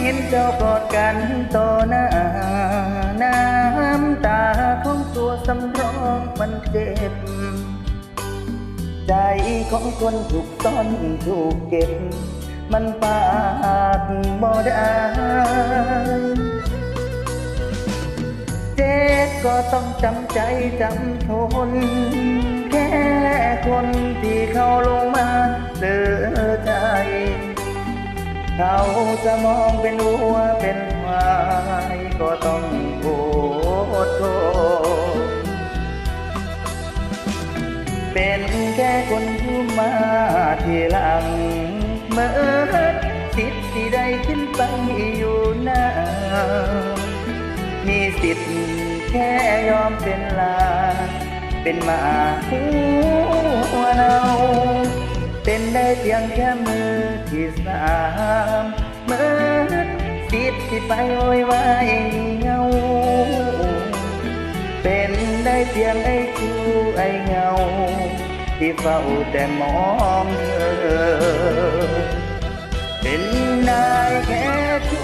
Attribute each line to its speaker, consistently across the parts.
Speaker 1: เห็นเจ้ากอดกันต่อหน้าน้ำตาของตัวสำรองมันเจ็บ ใจของคนถูกซ่อนถูกเก็บ มันปากบ่ได้เจ็บก็ต้องจำใจจำทน แค่คนที่เขาลงมาเจอ เขาจะมองเป็นวัวเป็นควายก็ต้องโอดทนเป็นแค่คนผู้มาทีหลังเมื่อสิทธิ์ที่ได้ขึ้นไปอยู่น้ามีสิทธิ์แค่ยอมเป็นลา เป็นหมาหัวเราเป็นได้เพียงแค่มือ ที่สามเมื่อสิทธิ์ที่ไปโวยวายเงา เป็นได้เพียงไอ้ชูไอ้เงา ที่เฝ้าแต่มองเธอ เป็นนายแค่ชู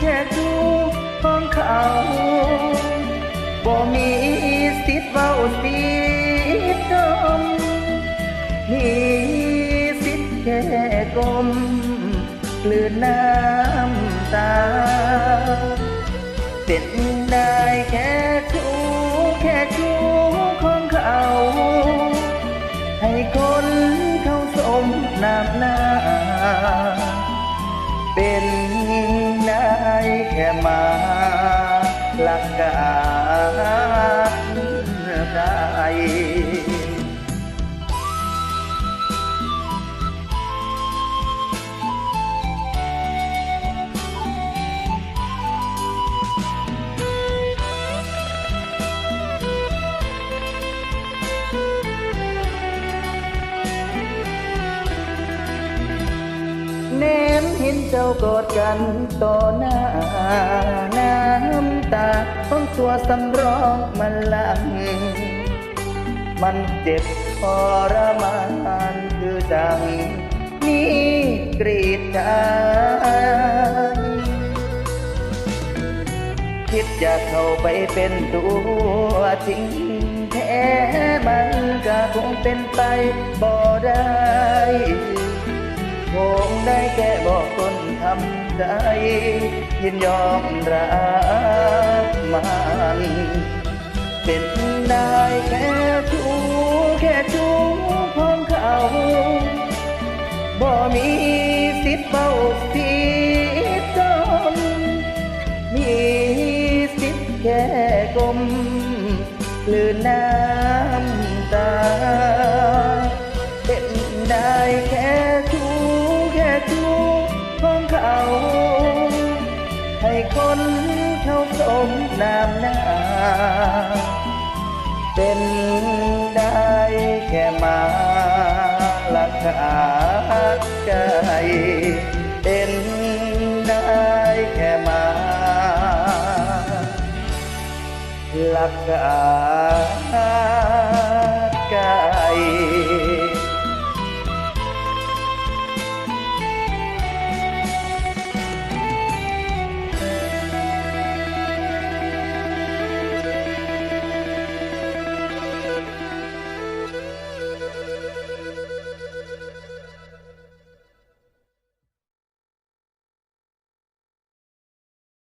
Speaker 1: แค่ชูของเขาบ่มีสิทธิ์เว้าสิทธิ์ดมมี กลืนน้ำตา เป็นได้แค่ชูแค่ชูของเขา ให้คนเขาสมน้ำหน้า เป็นได้แค่มาหลักกา เห็นเจ้ากอดกันต่อหน้าน้ำตาของตัวสำรองมันลัง มันเจ็บทรมานคือจังนี่กรีดใจคิดจะเข้าไปเป็นตัวจริงแท้มันก็คงเป็นไปบ่ได้คงได้แค่บอก ใจ ยินยอมรักมัน เป็นได้แค่ชู้แค่ชู้ของเขาบ่มีสิทธิ์เบาสิทธิ์จนมีสิทธิ์แค่กลมกลืนน้ำตา เป็นได้แค่ ของเขาให้คนเขาสมน้ำหน้า เป็นได้แค่มาลักขาใจเป็นได้แค่มาลักขา